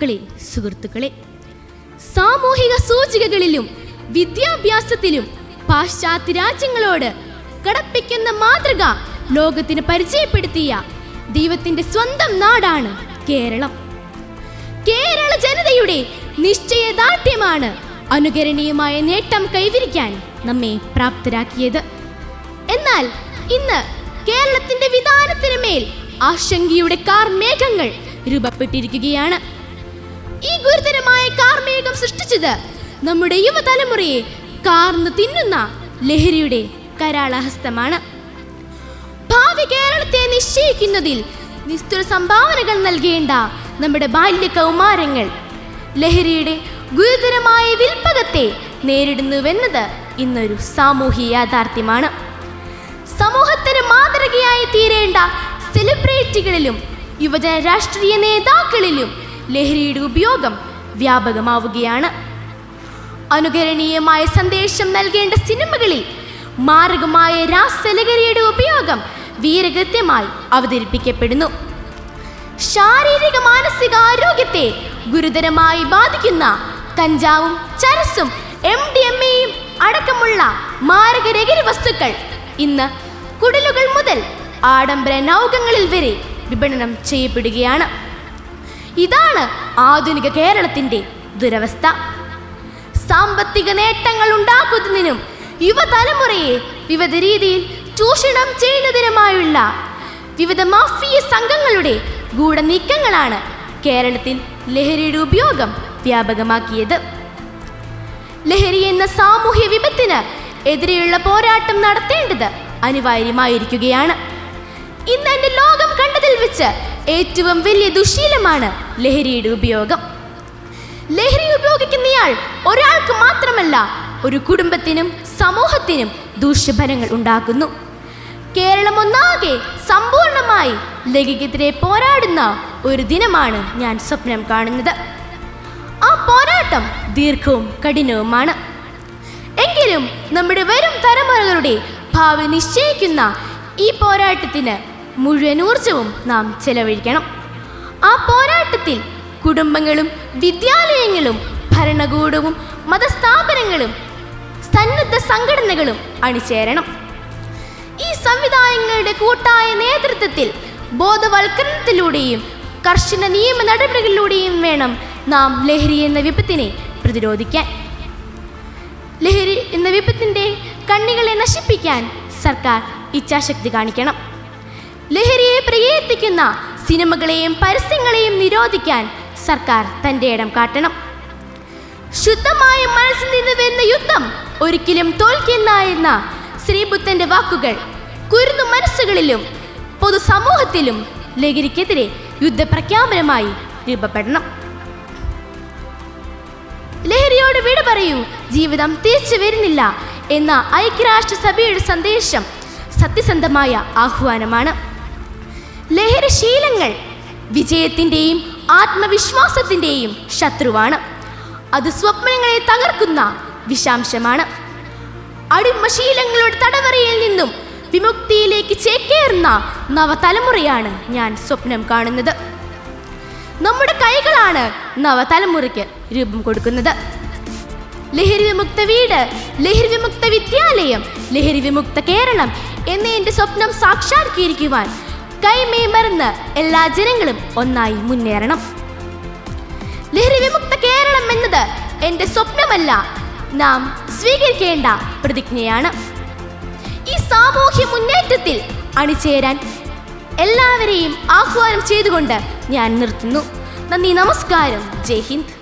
വിധികർത്താക്കളെ സുഹൃത്തുക്കളെ. സാമൂഹിക സൂചികകളിലും വിദ്യാഭ്യാസത്തിലും പാശ്ചാത്യ രാജ്യങ്ങളോട് കടപ്പിക്കുന്ന മാതൃക ലോകത്തിന് പരിചയപ്പെടുത്തിയ ദൈവത്തിന്റെ സ്വന്തം നാടാണ് കേരളം. കേരള ജനതയുടെ നിശ്ചയദാർഢ്യമാണ് അനുകരണീയമായ നേട്ടം കൈവരിക്കാൻ നമ്മെ പ്രാപ്തരാക്കിയത്. എന്നാൽ ഇന്ന് കേരളത്തിന്റെ വിധാനത്തിന് മേൽ ആശങ്കയുടെ കാർമേഘങ്ങൾ രൂപപ്പെട്ടിരിക്കുകയാണ്. ഈ ഗുരുതരമായ കാർമേഘം സൃഷ്ടിച്ചത് നമ്മുടെ യുവതലമുറയെ കാർന്നു തിന്നുന്ന ലഹരിയുടെ കരാളഹസ്തമാണ്. ഭാവി കേരളത്തെ നിശ്ചയിക്കുന്നതിൽ നിസ്തുല സംഭാവനകൾ നൽകേണ്ട നമ്മുടെ ബാല്യ കൗമാരങ്ങൾ ലഹരിയുടെ ഗുരുതരമായ വിൽപ്പകത്തെ നേരിടുന്നുവെന്നത് ഇന്നൊരു സാമൂഹിക യാഥാർത്ഥ്യമാണ്. സമൂഹത്തിന് മാതൃകയായി തീരേണ്ട സെലിബ്രിറ്റികളിലും യുവജന രാഷ്ട്രീയ നേതാക്കളിലും ലഹരിയുടെ ഉപയോഗം വ്യാപകമാവുകയാണ്. അനുകരണീയമായ സന്ദേശം നൽകേണ്ട സിനിമകളിൽ മാരകമായ രാസലഹരിയുടെ ഉപയോഗം വീരകൃത്യമായി അവതരിപ്പിക്കപ്പെടുന്നു. ശാരീരിക മാനസിക ആരോഗ്യത്തെ ഗുരുതരമായി ബാധിക്കുന്ന കഞ്ചാവും ചരസും എം ഡി എം എയും അടക്കമുള്ള മാരകരഹരി വസ്തുക്കൾ ഇന്ന് കുടലുകൾ മുതൽ ആഡംബര നൗകങ്ങളിൽ വരെ വിപണനം ചെയ്യപ്പെടുകയാണ്. ഇതാണ് ആധുനിക കേരളത്തിന്റെ ദുരവസ്ഥ. സാമ്പത്തിക നേട്ടങ്ങൾ ഉണ്ടാക്കുന്നതിനും യുവതലമുറയെ വിവിധ രീതിയിൽ ചൂഷണം ചെയ്യുന്നതിനുമായുള്ള വിവിധ മാഫിയ സംഘങ്ങളുടെ ഗൂഢനീക്കങ്ങളാണ് കേരളത്തിൽ ലഹരിയുടെ ഉപയോഗം വ്യാപകമാക്കിയത്. ലഹരി എന്ന സാമൂഹ്യ വിപത്തിന് എതിരെയുള്ള പോരാട്ടം നടത്തേണ്ടത് അനിവാര്യമായിരിക്കുകയാണ്. ഇന്ന് എന്റെ ലോകം കണ്ടതിൽ വെച്ച് ഏറ്റവും വലിയ ദുശീലമാണ് ലഹരിയുടെ ഉപയോഗം. ലഹരി ഉപയോഗിക്കുന്നയാൾ ഒരാൾക്ക് മാത്രമല്ല ഒരു കുടുംബത്തിനും സമൂഹത്തിനും ദൂഷ്യഫലങ്ങൾ ഉണ്ടാക്കുന്നു കേരളം ഒന്നാകെ സമ്പൂർണമായി ലഹരിക്കെതിരെ പോരാടുന്ന ഒരു ദിനമാണ് ഞാൻ സ്വപ്നം കാണുന്നത്. ആ പോരാട്ടം ദീർഘവും കഠിനവുമാണ്. എങ്കിലും നമ്മുടെ വരും തലമുറകളുടെ ഭാവി നിശ്ചയിക്കുന്ന ഈ പോരാട്ടത്തിന് മുഴുവൻ ഊർജവും നാം ചെലവഴിക്കണം. ആ പോരാട്ടത്തിൽ കുടുംബങ്ങളും വിദ്യാലയങ്ങളും ഭരണകൂടവും മതസ്ഥാപനങ്ങളും സന്നദ്ധ സംഘടനകളും അണിചേരണം. ഈ സംവിധാനങ്ങളുടെ കൂട്ടായ നേതൃത്വത്തിൽ ബോധവൽക്കരണത്തിലൂടെയും കർശന നിയമ നടപടികളിലൂടെയും വേണം നാം ലഹരി എന്ന വിപത്തിനെ പ്രതിരോധിക്കാൻ. ലഹരി എന്ന വിപത്തിന്റെ കണ്ണികളെ നശിപ്പിക്കാൻ സർക്കാർ ഇച്ഛാശക്തി കാണിക്കണം. ലഹരിയെ പ്രകീർത്തിക്കുന്ന സിനിമകളെയും പരസ്യങ്ങളെയും നിരോധിക്കാൻ സർക്കാർ തന്റെ ഇടം കാട്ടണം. ശുദ്ധമായ മനസ്സിൽ നിന്ന് വരുന്ന യുദ്ധം ഒരിക്കലും തോൽക്കുന്ന എന്ന ശ്രീബുദ്ധന്റെ വാക്കുകൾ കുരുന്നു മനസ്സുകളിലും പൊതുസമൂഹത്തിലും ലഹരിക്കെതിരെ യുദ്ധപ്രഖ്യാപനമായി രൂപപ്പെടണം. ലഹരിയോട് വിട പറയൂ ജീവിതം തിരിച്ചു വരുന്നില്ല എന്ന ഐക്യരാഷ്ട്രസഭയുടെ സന്ദേശം സത്യസന്ധമായ ആഹ്വാനമാണ്. ലഹരിശീലങ്ങൾ വിജയത്തിന്റെയും ആത്മവിശ്വാസത്തിന്റെയും ശത്രുവാണ്. അത് സ്വപ്നങ്ങളെ തകർക്കുന്ന വിഷാംശമാണ്. അടിമശീലങ്ങളുടെ തടവറയിൽ നിന്നും വിമുക്തിയിലേക്ക് ചേക്കേറുന്ന നവതലമുറയാണ് ഞാൻ സ്വപ്നം കാണുന്നത്. നമ്മുടെ കൈകളാണ് നവതലമുറയ്ക്ക് രൂപം കൊടുക്കുന്നത്. ലഹരി വിമുക്ത വീട് ലഹരി വിമുക്ത വിദ്യാലയം ലഹരി വിമുക്ത കേരളം എന്ന എന്റെ സ്വപ്നം സാക്ഷാത്കരിക്കുവാൻ കൈമേ മറന്ന് എല്ലാ ജനങ്ങളും ഒന്നായി മുന്നേറണം. ലഹരി വിമുക്ത കേരളം എന്നത് എന്റെ സ്വപ്നമല്ല നാം സ്വീകരിക്കേണ്ട പ്രതിജ്ഞയാണ്. ഈ സാമൂഹ്യ മുന്നേറ്റത്തിൽ അണിചേരാൻ എല്ലാവരെയും ആഹ്വാനം ചെയ്തുകൊണ്ട് ഞാൻ നിർത്തുന്നു. നന്ദി നമസ്കാരം. ജയ് ഹിന്ദ്.